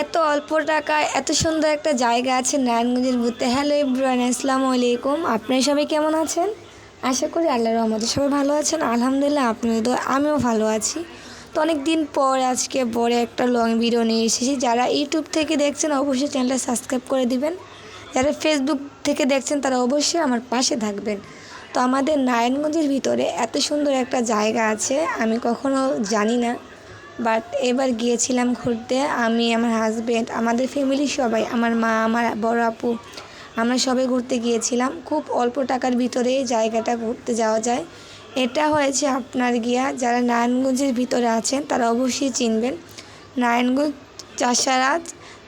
এত অল্প টাকায় এত সুন্দর একটা জায়গা আছে নারায়ণগঞ্জের ঘুরতে হ্যালো ইব্রান আসসালামু আলাইকুম। আপনারা সবাই কেমন আছেন? আশা করি আল্লাহর রহমতে সবাই ভালো আছেন। আলহামদুলিল্লাহ আপনাদের তো আমিও ভালো আছি। তো অনেক দিন পর আজকে বড় একটা লং ভিডিও নিয়ে এসেছি। যারা ইউটিউব থেকে দেখছেন, অবশ্যই চ্যানেলটা সাবস্ক্রাইব করে দিবেন। যারা ফেসবুক থেকে দেখছেন, তারা অবশ্যই আমার পাশে থাকবেন। তো আমাদের নারায়ণগঞ্জের ভিতরে এত সুন্দর একটা জায়গা আছে, আমি কখনো জানি না। বাট এবার গিয়েছিলাম ঘুরতে, আমি, আমার হাজব্যান্ড আমাদের ফ্যামিলি সবাই, আমার মা, আমার বড় আপু, আমরা সবাই ঘুরতে গিয়েছিলাম। খুব অল্প টাকার ভিতরে জায়গাটা ঘুরতে যাওয়া যায়। এটা হয়েছে আপনার গিয়া, যারা নারায়ণগঞ্জের ভিতরে আছেন, তারা অবশ্যই চিনবেন। নারায়ণগঞ্জ চাষারা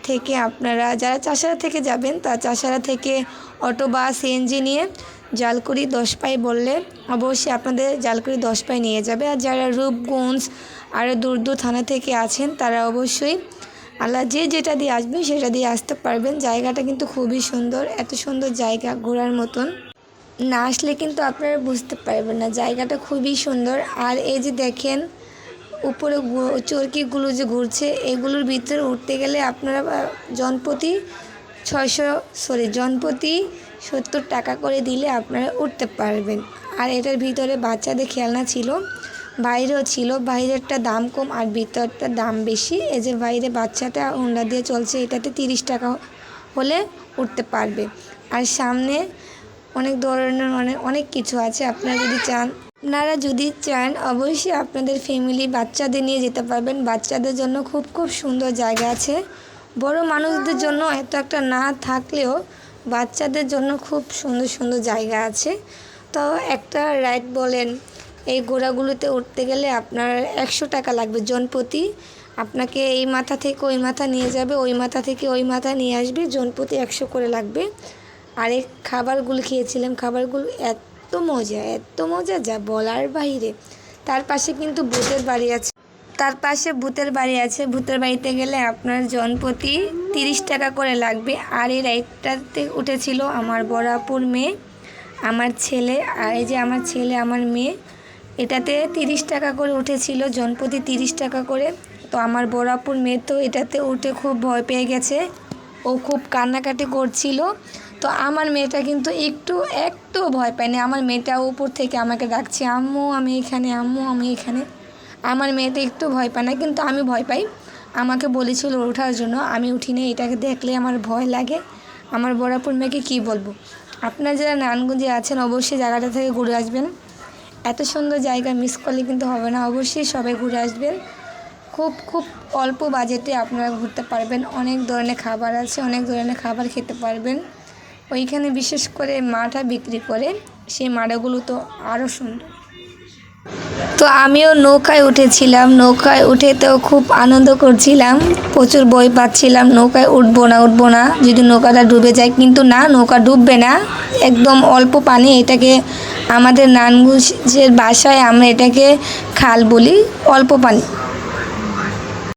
থেকে আপনারা, যারা চাষারা থেকে যাবেন তা চাষারা থেকে অটো বা সিএনজি নিয়ে জালকুড়ি দশ পাই বললে অবশ্যই আপনাদের জালকুড়ি দশ পাই নিয়ে যাবে। আর যারা রূপগঞ্জ আরও দূর দূর থানা থেকে আছেন তারা অবশ্যই আল্লাহ যে যেটা দিয়ে আসবেন সেটা দিয়ে আসতে পারবেন। জায়গাটা কিন্তু খুবই সুন্দর এত সুন্দর জায়গা ঘোরার মতন। না আসলে কিন্তু আপনারা বুঝতে পারবেন না জায়গাটা খুবই সুন্দর। আর এই যে দেখেন উপরে চরকিগুলো যে ঘুরছে এগুলোর ভিতরে উঠতে গেলে আপনারা আহ, জনপ্রতি ছয়শো সরি জনপ্রতি সত্তর টাকা করে দিলে আপনারা উঠতে পারবেন। আর এটার ভিতরে বাচ্চাদের খেলনা ছিল বাইরেও ছিল। বাইরেরটা দাম কম আর ভিতরটা দাম বেশি। এই যে বাইরে বাচ্চাটা হুন্ডা দিয়ে চলছে, এটাতে তিরিশ টাকা হলে উঠতে পারবে। আর সামনে অনেক ধরনের অনেক অনেক কিছু আছে। আপনারা যদি চান, আপনারা যদি চান, অবশ্যই আপনাদের ফ্যামিলি বাচ্চাদের নিয়ে যেতে পারবেন। বাচ্চাদের জন্য খুব খুব সুন্দর জায়গা আছে। বড় মানুষদের জন্য এত একটা না থাকলেও বাচ্চাদের জন্য খুব সুন্দর সুন্দর জায়গা আছে। তো একটা রাইড বলেন এই ঘোড়াগুলোতে উঠতে গেলে আপনার একশো টাকা লাগবে জনপ্রতি আপনাকে এই মাথা থেকে ওই মাথা নিয়ে যাবে, ওই মাথা থেকে ওই মাথা নিয়ে আসবে জনপ্রতি একশো করে লাগবে। আর এই খাবারগুলো খেয়েছিলাম, খাবারগুলো এত মজা এত মজা, যা বলার বাইরে তার পাশে কিন্তু ভূতের বাড়ি আছে। তার পাশে ভূতের বাড়ি আছে। ভূতের বাড়িতে গেলে আপনার জনপ্রতি তিরিশ টাকা করে লাগবে। আর এই রাইডটাতে উঠেছিল আমার বড়াপুর মেয়ে, আমার ছেলে, আর এই যে আমার ছেলে, আমার মেয়ে। এটাতে তিরিশ টাকা করে উঠেছিল জনপ্রতি তিরিশ টাকা করে। তো আমার বড়াপুর মেয়ে তো এটাতে উঠে খুব ভয় পেয়ে গেছে। ও খুব কান্নাকাটি করছিল। তো আমার মেয়েটা কিন্তু একটু একটু ভয় পায়নি। আমার মেয়েটা উপর থেকে আমাকে ডাকছে, আম্মু, আমি এখানে, আম্মু, আমি এখানে। আমার মেয়েটা একটু ভয় পায় না, কিন্তু আমি ভয় পাই। আমাকে বলেছিল ওঠার জন্য, আমি উঠিনি, এটাকে দেখলে আমার ভয় লাগে। আমার বড়াপুর মেয়েকে কী বলব? আপনারা যারা নারায়ণগঞ্জে আছেন, অবশ্যই জায়গাটা থেকে ঘুরে আসবেন। এত সুন্দর জায়গা মিস করলে কিন্তু হবে না। অবশ্যই সবাই ঘুরে আসবেন। খুব খুব অল্প বাজেটে আপনারা ঘুরতে পারবেন। অনেক ধরনের খাবার আছে, অনেক ধরনের খাবার খেতে পারবেন। ওইখানে বিশেষ করে মাঠা বিক্রি করে সেই মাঠাগুলো তো আরও সুন্দর। তো আমিও নৌকায় উঠেছিলাম, নৌকায় উঠে তো খুব আনন্দ করছিলাম। প্রচুর বই পাচ্ছিলাম, নৌকায় উঠবো না উঠবো না। যদি নৌকাটা ডুবে যায়, কিন্তু না, নৌকা ডুববে না। একদম অল্প পানি, এটাকে আমাদের নানগুজের বাসায় আমরা এটাকে খাল বলি, অল্প পানি।